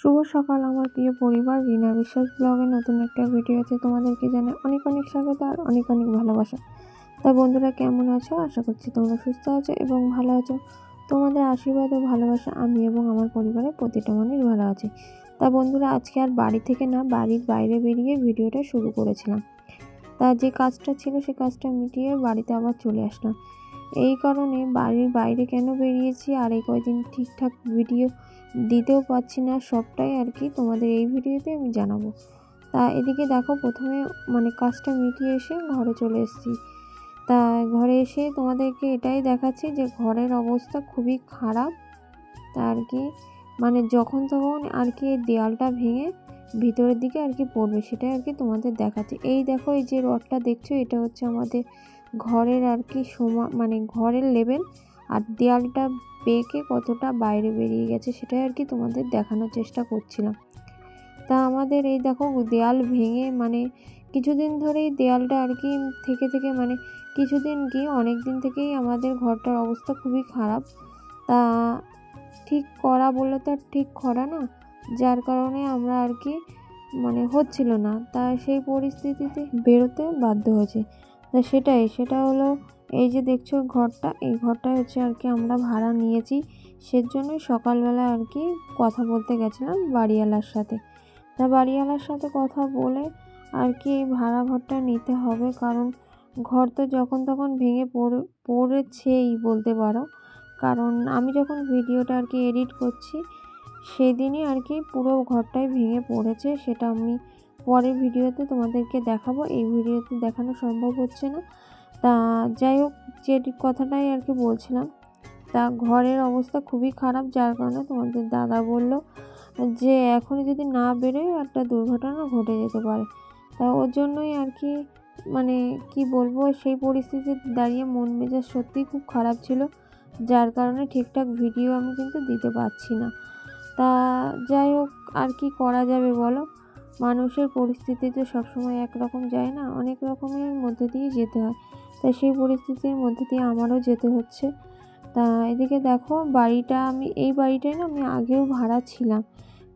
শুভ সকাল, আমার প্রিয় পরিবার। রিনা বিশ্বাস ব্লগে নতুন একটা ভিডিওতে তোমাদেরকে জানাই অনেক অনেক স্বাগত আর অনেক অনেক ভালোবাসা। তা বন্ধুরা, কেমন আছো? আশা করছি তোমরা সুস্থ আছো এবং ভালো আছো। তোমাদের আশীর্বাদ ও ভালোবাসা আমি এবং আমার পরিবারের প্রতিটা মানুষ ভালো আছে। তা বন্ধুরা, আজকে আর বাড়ি থেকে না, বাড়ির বাইরে বেরিয়ে ভিডিওটা শুরু করেছিলাম। তা যে কাজটা ছিল, সে কাজটা মিটিয়ে বাড়িতে আবার চলে আসলাম। এই কারণে বাড়ির বাইরে কেন বেরিয়েছি আর এই কয়দিন ঠিকঠাক ভিডিও দিতেও পারছি না সবটাই আর কি। তোমাদের এই ভিডিওতে আমি জানাব। তা এদিকে দেখো প্রথমে মানে কাজটা মিটিয়ে এসে ঘরে চলে এসেছি। তা ঘরে এসে তোমাদেরকে এটাই দেখাচ্ছি যে ঘরের অবস্থা খুবই খারাপ। তা আর কি মানে যখন তখন আর কি দেয়ালটা ভেঙে ভিতরের দিকে আর কি পড়বে সেটাই আর কি তোমাদের দেখাচ্ছি। এই দেখো এই যে রডটা দেখছ, এটা হচ্ছে আমাদের ঘরের আর কি সমা মানে ঘরের লেভেল আর দেয়ালটা বেঁকে কতটা বাইরে বেরিয়ে গেছে সেটাই আর কি তোমাদের দেখানোর চেষ্টা করছিলাম। তা আমাদের এই দেখো দেয়াল ভেঙে মানে কিছুদিন ধরেই দেয়ালটা আর কি থেকে থেকে মানে কিছুদিন কি অনেক দিন থেকেই আমাদের ঘরটার অবস্থা খুবই খারাপ। তা ঠিক করা বললে তো আর ঠিক করা না, যার কারণে আমরা আর কি মানে হচ্ছিল না। তা সেই পরিস্থিতিতে বেরোতে বাধ্য হয়েছে। তা সেটাই, সেটা হলো এই যে দেখছ ঘরটা, এই ঘরটা হচ্ছে আর কি আমরা ভাড়া নিয়েছি। সেজন্যই সকালবেলা আর কি কথা বলতে গেছিলাম বাড়িওয়ালার সাথে। তা বাড়িওয়ালার সাথে কথা বলে আর কি এই ভাড়া ঘরটা নিতে হবে, কারণ ঘর তো যখন তখন ভেঙে পড়ে, পড়েছেই বলতে পারো। কারণ আমি যখন ভিডিওটা আর কি এডিট করছি, সেদিনই আর কি পুরো ঘরটাই ভেঙে পড়েছে, সেটা আমি পরের ভিডিওতে তোমাদেরকে দেখাবো। এই ভিডিওতে দেখানো সম্ভব হচ্ছে না। তা যাই হোক, যে কথাটাই আর কি বলছিলাম, তা ঘরের অবস্থা খুবই খারাপ, যার কারণে তোমাদের দাদা বলল যে এখনই যদি না বেরোয় একটা দুর্ঘটনা ঘটে যেতে পারে। তা ওর জন্যই আর কি মানে কি বলব, সেই পরিস্থিতিতে দাঁড়িয়ে মন মেজাজ সত্যিই খুব খারাপ ছিল, যার কারণে ঠিকঠাক ভিডিও আমি কিন্তু দিতে পারছি না। তা যাই হোক, আর কি করা যাবে বলো? মানুষের পরিস্থিতি তো সবসময় একরকম যায় না, অনেক রকমের মধ্যে দিয়ে যেতে হয়। তাই সেই পরিস্থিতির মধ্যে দিয়ে আমারও যেতে হচ্ছে। তা এদিকে দেখো, বাড়িটা আমি, এই বাড়িটায় না আমি আগেও ভাড়া ছিলাম।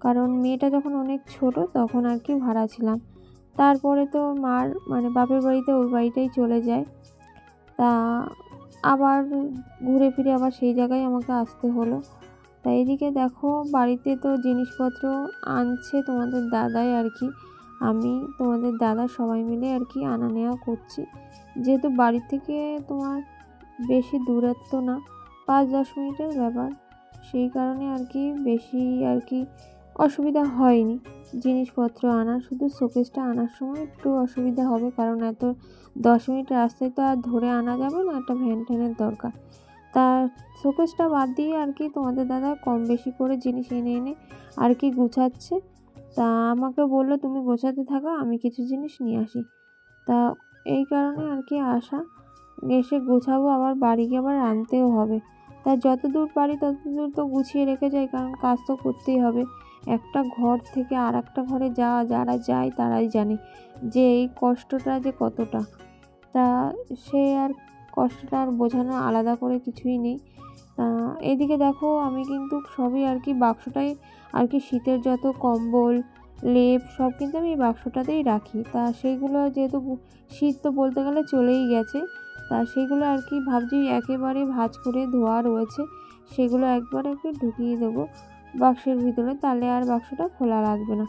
কারণ মেয়েটা যখন অনেক ছোট তখন আর কি ভাড়া ছিলাম। তারপরে তো মার মানে বাপের বাড়িতে ওই বাড়িটাই চলে যায়। তা আবার ঘুরে ফিরে আবার সেই জায়গায় আমাকে আসতে হলো। তা এদিকে দেখো, বাড়িতে তো জিনিসপত্র আনছে তোমাদের দাদাই আর কি। আমি তোমাদের দাদা সবাই মিলে আর কি আনা নেওয়া করছি। যেহেতু বাড়ি থেকে তোমার বেশি দূরত্ব না, পাঁচ দশ মিনিটের ব্যাপার। সেই কারণে আর কি বেশি আর কি অসুবিধা হয়নি। জিনিসপত্র আনার শুধু শোকেসটা আনার সময় একটু অসুবিধা হবে, কারণ এত দশ মিনিট রাস্তায় তো আর ধরে আনা যাবে না, একটা ভ্যান ট্যানের দরকার। তা শোকেসটা বাদ দিয়ে আর কি তোমাদের দাদা কম বেশি করে জিনিস এনে এনে আর কি গুছাচ্ছে। তা আমাকে বলল, তুমি গোছাতে থাকো, আমি কিছু জিনিস নিয়ে আসি। তা এই কারণে আর কি আসা এসে গোছাবো, আবার বাড়ি গিয়ে আবার আনতেও হবে। তা যত দূর পারি তত দূর তো গুছিয়ে রেখে যাই, কারণ কাজ তো করতেই হবে। একটা ঘর থেকে আর একটা ঘরে যাওয়া, যারা যায় তারাই জানে যে এই কষ্টটা যে কতটা। তা সে আর কষ্টটা আর বোঝানো আলাদা করে কিছুই নেই। এদিকে দেখো আমি কিন্তু সবই আর কি বাক্সটাই আর কি শীতের যত কম্বল, লেপ সব কিন্তু আমি এই বাক্সটাতেই রাখি। তা সেইগুলো যেহেতু শীত তো বলতে গেলে চলেই গেছে, তা সেগুলো আর কি ভাবছি একেবারে ভাজ করে ধোয়া রয়েছে, সেগুলো একবার একটু ঢুকিয়ে দেবো বাক্সের ভিতরে, তাহলে আর বাক্সটা খোলা লাগবে না।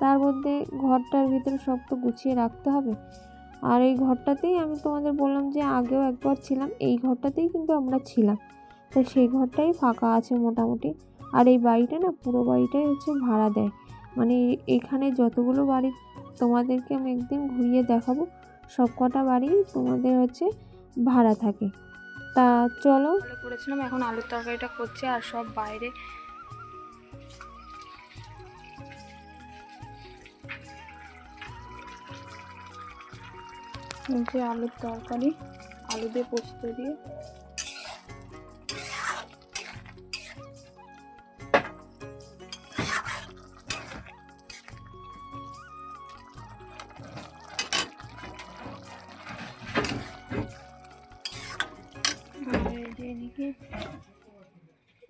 তার মধ্যে ঘরটার ভিতরে সব তো গুছিয়ে রাখতে হবে। আর এই ঘরটাতেই আমি তোমাদের বললাম যে আগেও একবার ছিলাম, এই ঘরটাতেই কিন্তু আমরা ছিলাম। তো সেই ঘরটাই ফাঁকা আছে মোটামুটি। আর এই বাড়িটা না, পুরো বাড়িটাই হচ্ছে ভাড়া দেয়। মানে এখানে যতগুলো বাড়ি তোমাদেরকে আমি একদিন ঘুরিয়ে দেখাবো, সব কটা বাড়ি তোমাদের হচ্ছে ভাড়া থাকে। তা চলো। করেছিলাম, এখন আলুর তরকারিটা করছি আর সব বাইরে। আলুর তরকারি, আলু দিয়ে পোস্ত দিয়ে।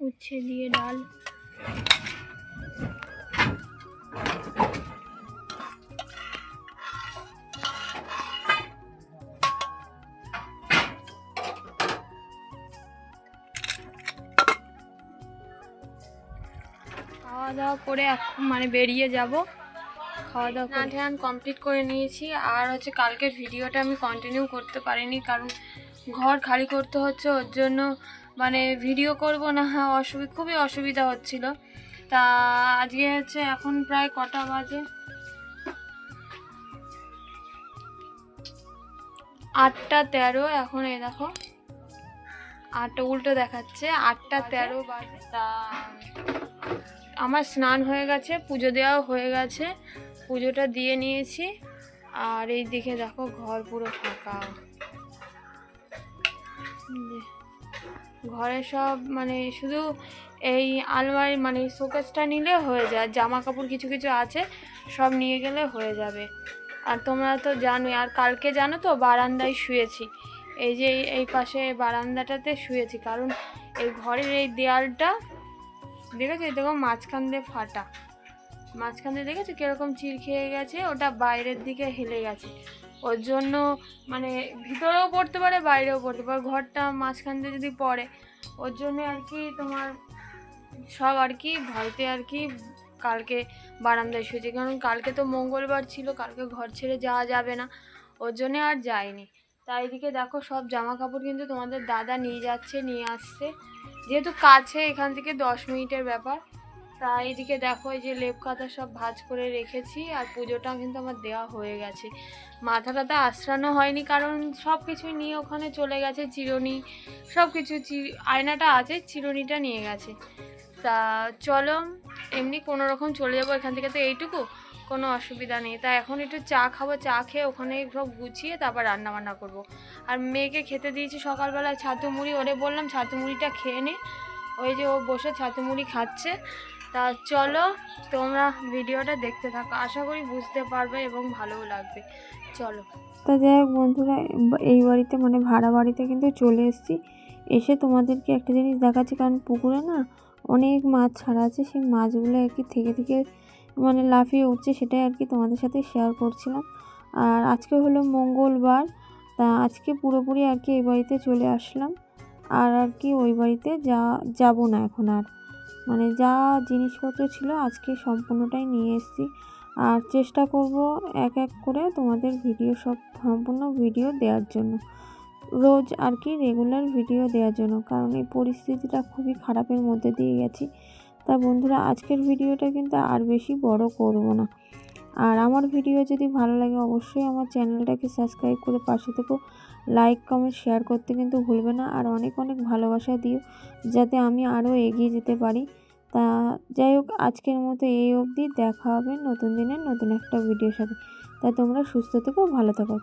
উচ্ছে দিয়ে ডাল। খাওয়া দাওয়া করে এখন মানে বেরিয়ে যাব। খাওয়া দাওয়া না ধ্যান কমপ্লিট করে নিয়েছি। আর হচ্ছে কালকের ভিডিওটা আমি কন্টিনিউ করতে পারিনি, কারণ ঘর খালি করতে হচ্ছে, ওর জন্য মানে ভিডিও করব না হ্যাঁ অসুবিধা খুবই অসুবিধা হচ্ছিল। তা আজকে হচ্ছে এখন প্রায় কটা বাজে? আটটা তেরো এখন এই দেখো। আটটা উল্টো দেখাচ্ছে আটটা তেরো বাজে। তা আমার স্নান হয়ে গেছে পুজো দেওয়াও হয়ে গেছে। পুজোটা দিয়ে নিয়েছি। আর এই দিকে দেখো ঘর পুরো ফাঁকা। ঘরে সব মানে শুধু এই আলমারি মানে শোকেসটা নিলে হয়ে যায় জামা কাপড় কিছু কিছু আছে, সব নিয়ে গেলে হয়ে যাবে। আর তোমরা তো জানোই, আর কালকে জানো তো বারান্দায় শুয়েছি। এই যে এই- পাশে বারান্দাটাতে শুয়েছি, কারণ এই ঘরের এই দেয়ালটা, দেখেছ? দেখো মাঝখান দিয়ে ফাটা। মাঝখান দিয়ে দেখেছ কীরকম চির খেয়ে গেছে? ওটা বাইরের দিকে হেলে গেছে। ওর জন্য মানে ভিতরেও পড়তে পারে, বাইরেও পড়তে পারে। ঘরটা মাঝখান দিয়ে যদি পড়ে, ওর জন্য আর কি তোমার সব আর কি ভয়তে আর কি কালকে বারান্দায় শুয়েছি। কারণ কালকে তো মঙ্গলবার ছিল, কালকে ঘর ছেড়ে যাওয়া যাবে না। ওর জন্যে আর যায়নি তাই এদিকে দেখো সব জামা কাপড় কিন্তু তোমাদের দাদা নিয়ে যাচ্ছে, নিয়ে আসছে। যেহেতু কাছে এখান থেকে দশ মিনিটের ব্যাপার তা এদিকে দেখো এই যে লেপ কাঁথা সব ভাঁজ করে রেখেছি, আর পুজোটা কিন্তু আমার দেওয়া হয়ে গেছে। মাথাটাতে আশ্রানো হয়নি, কারণ সব কিছুই নিয়ে ওখানে চলে গেছে চিরুনি, সব কিছু আয়নাটা আছে, চিরুনিটা নিয়ে গেছে। তা চলো, এমনি কোনো রকম চলে যাব এখান থেকে, তো এইটুকু, কোনো অসুবিধা নেই। তা এখন একটু চা খাব, চা খেয়ে ওখানে সব গুছিয়ে তারপর রান্না বান্না করব। আর মেয়েকে খেতে দিয়েছি সকালবেলায় ছাতু মুড়ি, ওরে বললাম ছাতু মুড়িটা খেয়ে নে। ওই যে ও বসে ছাতু মুড়ি খাচ্ছে তা চলো তোমরা ভিডিওটা দেখতে থাকো। আশা করি বুঝতে পারবে এবং ভালোও লাগবে। চলো। তা যাই হোক বন্ধুরা এই বাড়িতে মানে ভাড়া বাড়িতে কিন্তু চলে এসেছি। এসে তোমাদেরকে একটা জিনিস দেখাচ্ছি, কারণ পুকুরে না অনেক মাছ ছাড়া আছে। সেই মাছগুলো আর কি থেকে থেকে মানে লাফিয়ে উঠছে, সেটাই আর কি তোমাদের সাথে শেয়ার করছিলাম। আর আজকে হলো মঙ্গলবার, তা আজকে পুরোপুরি আর কি এই বাড়িতে চলে আসলাম। আর আর কি ওই বাড়িতে যা, যাব না এখন আর। মানে যা জিনিসপত্র ছিল আজকে সম্পূর্ণটাই নিয়ে এসেছি। আর চেষ্টা করব এক এক করে তোমাদের ভিডিও সব, সম্পূর্ণ ভিডিও দেওয়ার জন্য। রোজ আর কি রেগুলার ভিডিও দেওয়ার জন্য। কারণ এই পরিস্থিতিটা খুবই খারাপের মধ্যে দিয়ে গেছি। তা বন্ধুরা, আজকের ভিডিওটা কিন্তু আর বেশি বড় করব না। আর আমার ভিডিও যদি ভালো লাগে, অবশ্যই আমার চ্যানেলটাকে সাবস্ক্রাইব করে পাশে থেকো। লাইক কমেন্ট শেয়ার করতে কিন্তু ভুলবে না। আর অনেক অনেক ভালোবাসা দিও, যাতে আমি আরও এগিয়ে যেতে পারি। তা যাই হোক, আজকের মতো এই অবধি। দেখা হবে নতুন দিনের নতুন একটা ভিডিওর সাথে। তা তোমরা সুস্থ থেকো, ভালো থাকো।